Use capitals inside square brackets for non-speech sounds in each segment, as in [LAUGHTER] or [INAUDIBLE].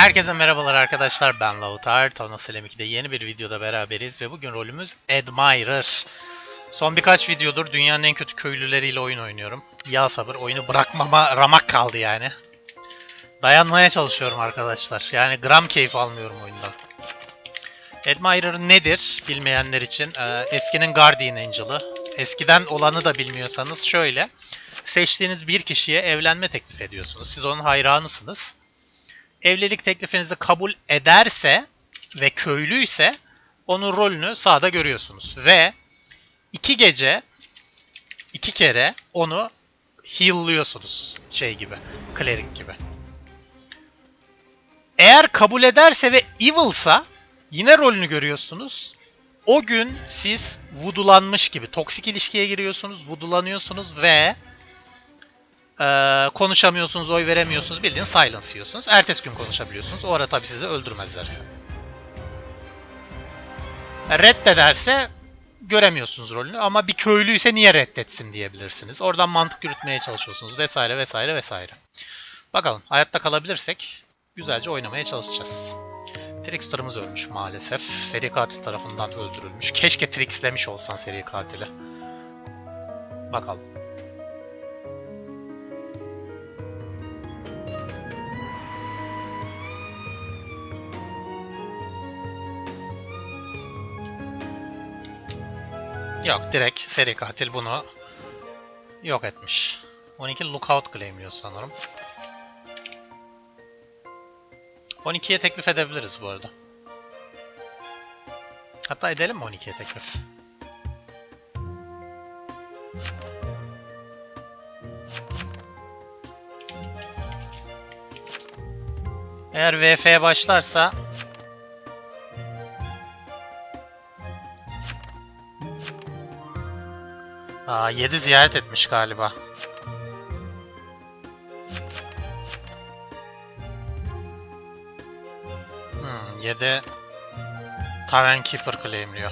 Herkese merhabalar arkadaşlar ben Lautar. Tavna Selam 2'de yeni bir videoda beraberiz ve bugün rolümüz Admirer. Son birkaç videodur dünyanın en kötü köylüleriyle oyun oynuyorum. Ya sabır oyunu bırakmama ramak kaldı yani. Dayanmaya çalışıyorum arkadaşlar. Yani gram keyif almıyorum oyundan. Admirer nedir bilmeyenler için? Ee, eskinin Guardian Angel'ı. Eskiden olanı da bilmiyorsanız şöyle. Seçtiğiniz bir kişiye evlenme teklif ediyorsunuz. Siz onun hayranısınız evlilik teklifinizi kabul ederse ve köylüyse onun rolünü sahada görüyorsunuz. Ve iki gece iki kere onu heal'lıyorsunuz. Şey gibi. Cleric gibi. Eğer kabul ederse ve evil'sa yine rolünü görüyorsunuz. O gün siz vudulanmış gibi toksik ilişkiye giriyorsunuz, vudulanıyorsunuz ve ee, konuşamıyorsunuz, oy veremiyorsunuz. Bildiğin silence yiyorsunuz. Ertesi gün konuşabiliyorsunuz. O ara tabii sizi öldürmezlerse. Reddederse göremiyorsunuz rolünü ama bir köylüyse niye reddetsin diyebilirsiniz. Oradan mantık yürütmeye çalışıyorsunuz vesaire vesaire vesaire. Bakalım hayatta kalabilirsek güzelce oynamaya çalışacağız. Trickster'ımız ölmüş maalesef. Seri katil tarafından öldürülmüş. Keşke Trix'lemiş olsan seri katili. Bakalım. Yok direkt seri katil bunu yok etmiş. 12 lookout claimliyor sanırım. 12'ye teklif edebiliriz bu arada. Hatta edelim mi 12'ye teklif? Eğer VF'ye başlarsa Aa 7 ziyaret etmiş galiba. Hmm, 7 Tavern Keeper claimliyor.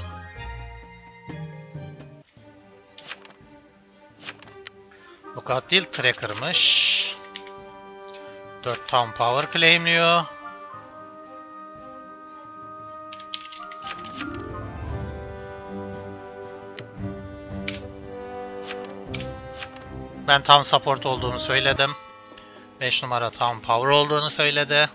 Lookout değil Tracker'mış. 4 Town Power claimliyor. Ben tam support olduğunu söyledim. 5 numara tam power olduğunu söyledi.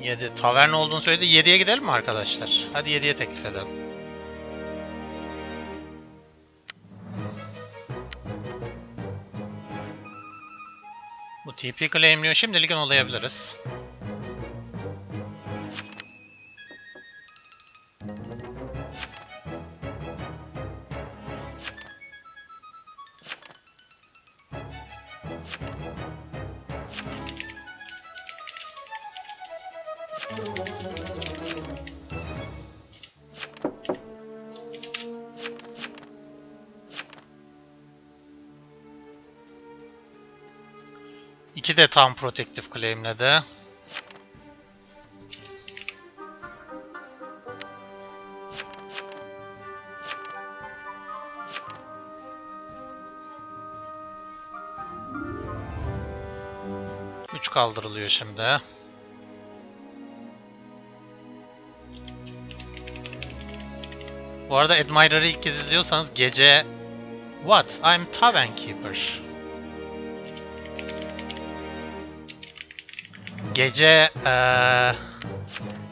Yedi tavern olduğunu söyledi. 7'ye gidelim mi arkadaşlar? Hadi 7'ye teklif edelim. Bu TP claimliyor. Şimdilik olayabiliriz. İki de tam protective claimledi. Üç kaldırılıyor şimdi. Bu arada Admirer'ı ilk kez izliyorsanız gece What? I'm Tavern Keeper. Gece eee,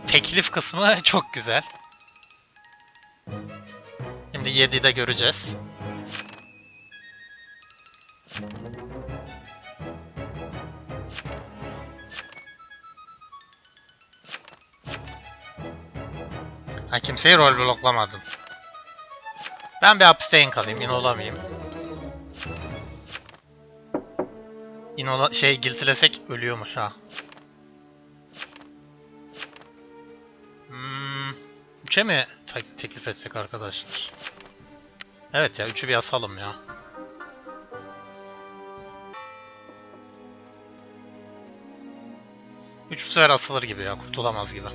teklif kısmı [LAUGHS] çok güzel. Şimdi 7'de göreceğiz. Ha kimseyi rol bloklamadım. Ben bir abstain kalayım, in olamayayım. In ola şey giltilesek ölüyormuş ha. Hmm, 3'e mi te- teklif etsek arkadaşlar? Evet ya 3'ü bir asalım ya. Üç bu sefer asılır gibi ya kurtulamaz gibi.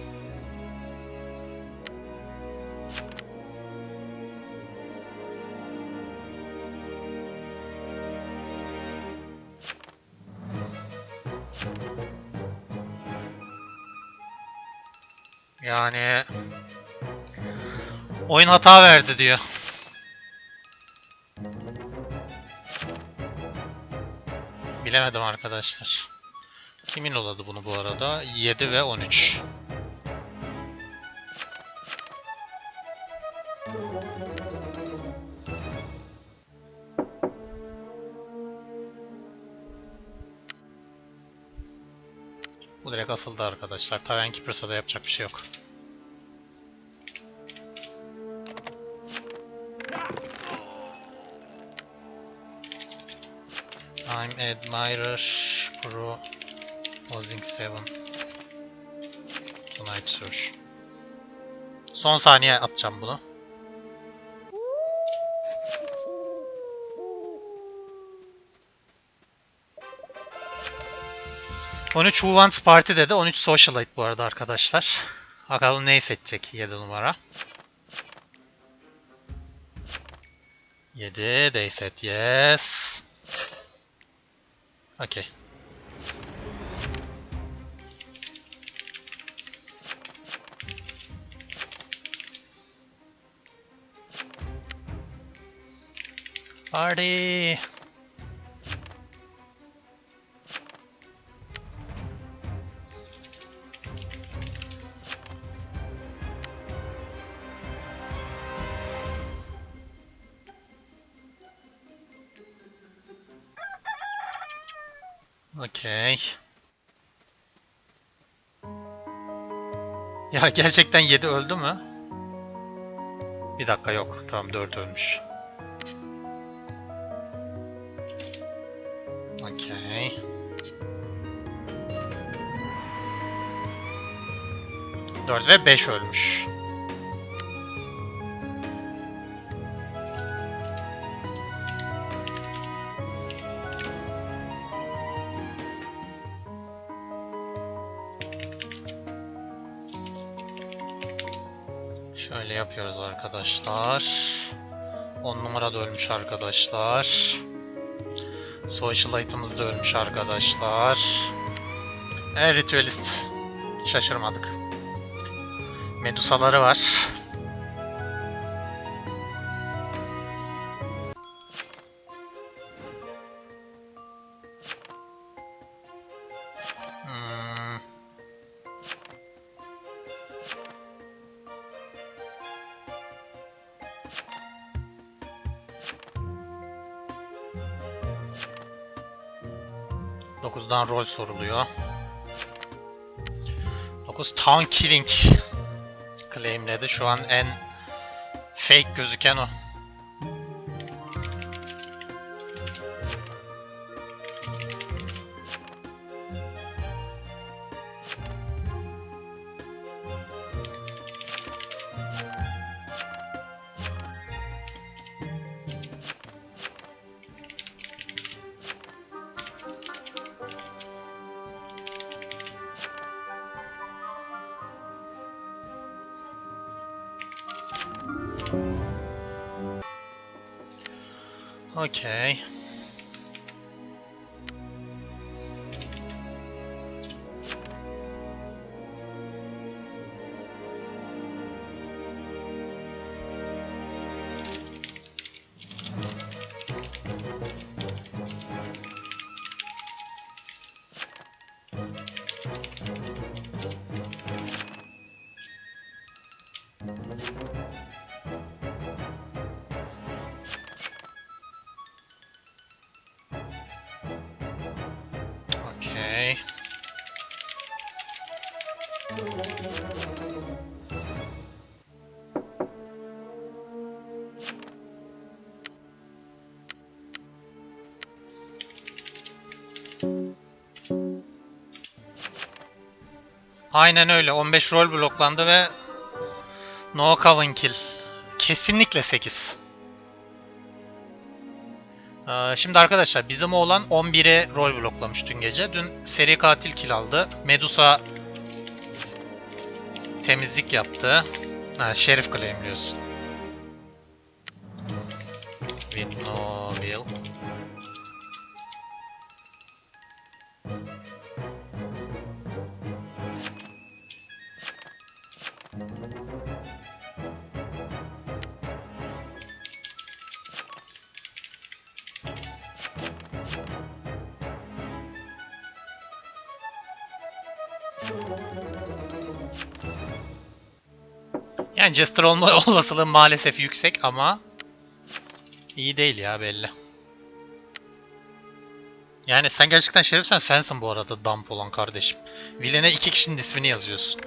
Yani oyun hata verdi diyor. Bilemedim arkadaşlar. Kimin oladı bunu bu arada? 7 ve 13. asıldı arkadaşlar. Taven Keepers'a da yapacak bir şey yok. I'm Admirer Pro Losing 7 Tonight Search Son saniye atacağım bunu. ...13 Who Wants Party dedi. 13 Socialite bu arada arkadaşlar. Bakalım neyi seçecek 7 numara. 7 they said yes. Okay. Party. Ya gerçekten 7 öldü mü? Bir dakika yok. Tamam 4 ölmüş. Okey. Dört ve 5 ölmüş. Şöyle yapıyoruz arkadaşlar. 10 numara da ölmüş arkadaşlar. Socialite'ımız da ölmüş arkadaşlar. E, Ritualist. Şaşırmadık. Medusaları var. 9'dan rol soruluyor. 9 Town Killing claimledi. Şu an en fake gözüken o. Okey. Aynen öyle. 15 rol bloklandı ve no coven kill. Kesinlikle 8. Ee, Şimdi arkadaşlar bizim oğlan 11'e rol bloklamış dün gece. Dün seri katil kill aldı. Medusa temizlik yaptı. Ha, şerif claimliyorsun. Yani Jester olma [LAUGHS] olasılığı maalesef yüksek ama iyi değil ya belli. Yani sen gerçekten şerifsen sensin bu arada dump olan kardeşim. Villain'e iki kişinin ismini yazıyorsun.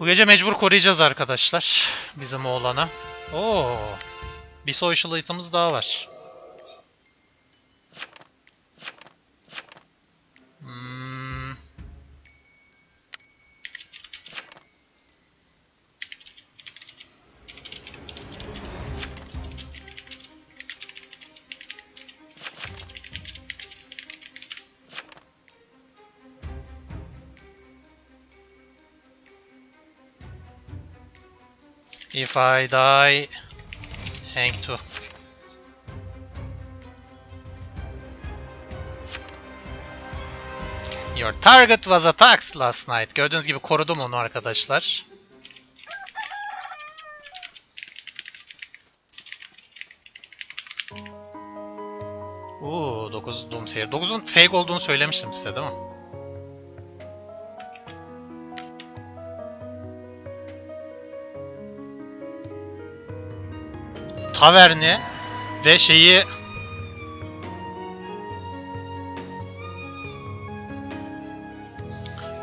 Bu gece mecbur koruyacağız arkadaşlar. Bizim oğlana. Oo. Bir social item'ımız daha var. If I die, hang to. Your target was attacked last night. Gördüğünüz gibi korudum onu arkadaşlar. Oo 9 Doomsayer. 9'un fake olduğunu söylemiştim size değil mi? Taverni ve şeyi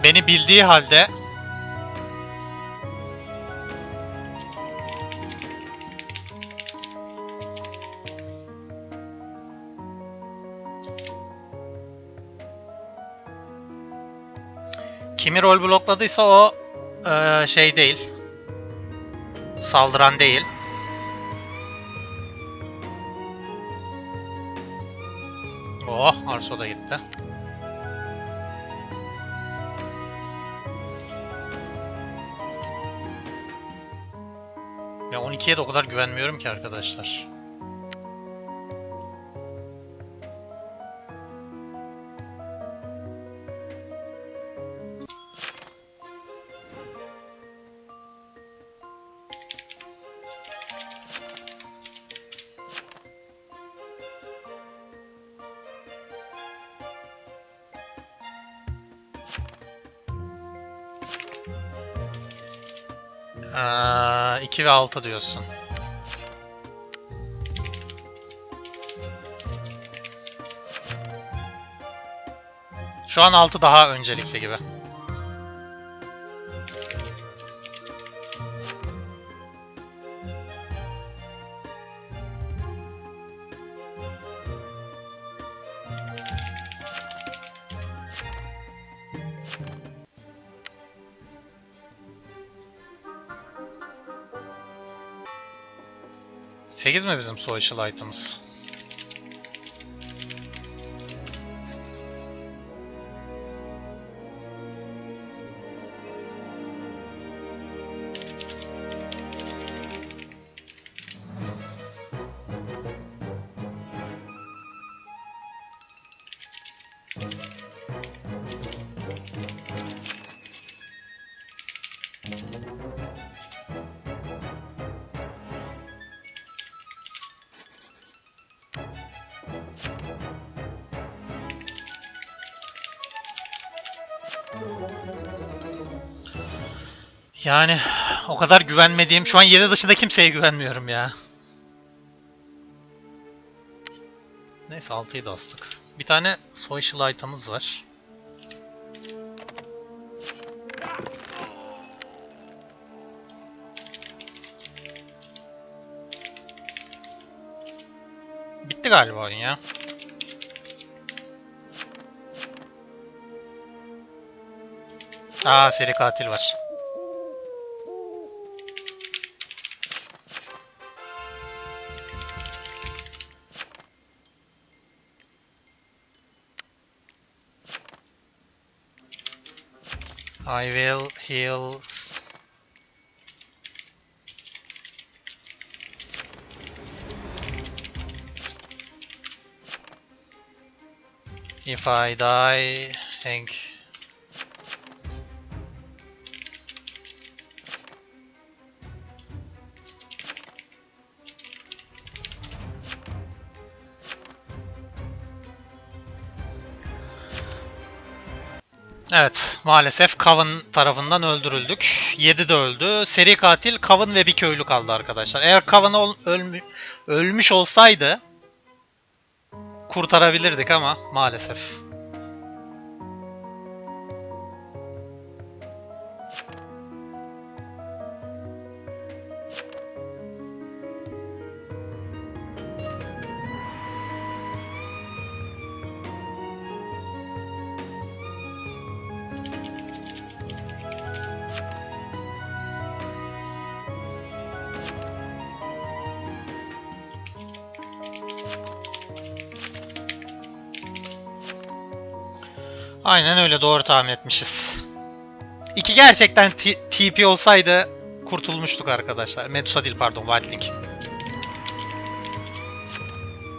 beni bildiği halde kimi rol blokladıysa o eee, şey değil. Saldıran değil. Oh, Arso da gitti. Ya 12'ye de o kadar güvenmiyorum ki arkadaşlar. Aa, 2 ve 6 diyorsun. Şu an 6 daha öncelikli gibi. Sekiz mi bizim social items? Yani [SIGHS] o kadar güvenmediğim, şu an 7 dışında kimseye güvenmiyorum ya. Neyse 6'yı da astık. Bir tane social item'ımız var. Bitti galiba oyun ya. Aa seri katil var. I will heal. If I die, Hank. Evet, maalesef Coven tarafından öldürüldük. 7 de öldü. Seri katil Coven ve bir köylü kaldı arkadaşlar. Eğer ol- ölmü- ölmüş olsaydı kurtarabilirdik ama maalesef. Aynen öyle doğru tahmin etmişiz. İki gerçekten TP olsaydı kurtulmuştuk arkadaşlar. Medusa değil pardon White Link.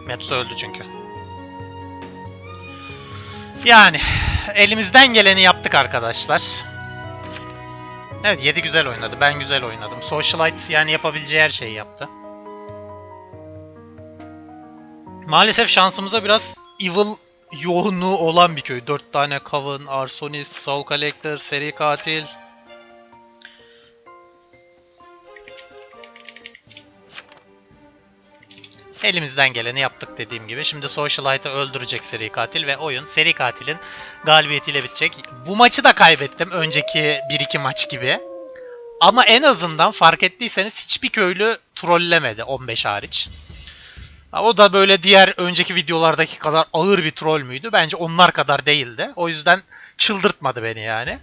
Medusa öldü çünkü. Yani elimizden geleni yaptık arkadaşlar. Evet 7 güzel oynadı. Ben güzel oynadım. Socialite yani yapabileceği her şeyi yaptı. Maalesef şansımıza biraz evil yoğunluğu olan bir köy. 4 tane Coven, Arsonist, Soul Collector, Seri Katil. Elimizden geleni yaptık dediğim gibi. Şimdi Socialite'ı öldürecek seri katil ve oyun seri katilin galibiyetiyle bitecek. Bu maçı da kaybettim önceki 1-2 maç gibi. Ama en azından fark ettiyseniz hiçbir köylü trollemedi 15 hariç. O da böyle diğer önceki videolardaki kadar ağır bir troll müydü? Bence onlar kadar değildi. O yüzden çıldırtmadı beni yani.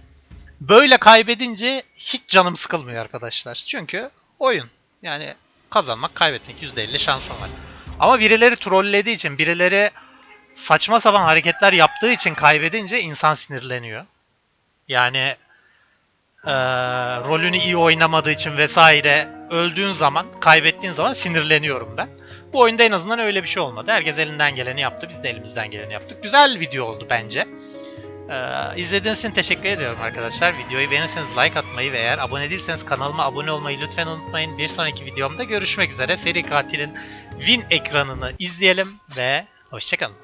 Böyle kaybedince hiç canım sıkılmıyor arkadaşlar. Çünkü oyun. Yani kazanmak, kaybetmek %50 şansın var. Ama birileri trollediği için, birileri saçma sapan hareketler yaptığı için kaybedince insan sinirleniyor. Yani eee, rolünü iyi oynamadığı için vesaire öldüğün zaman, kaybettiğin zaman sinirleniyorum ben. Bu oyunda en azından öyle bir şey olmadı. Herkes elinden geleni yaptı. Biz de elimizden geleni yaptık. Güzel video oldu bence. Ee, izlediğiniz için teşekkür ediyorum arkadaşlar. Videoyu beğenirseniz like atmayı ve eğer abone değilseniz kanalıma abone olmayı lütfen unutmayın. Bir sonraki videomda görüşmek üzere. Seri katilin win ekranını izleyelim ve hoşçakalın.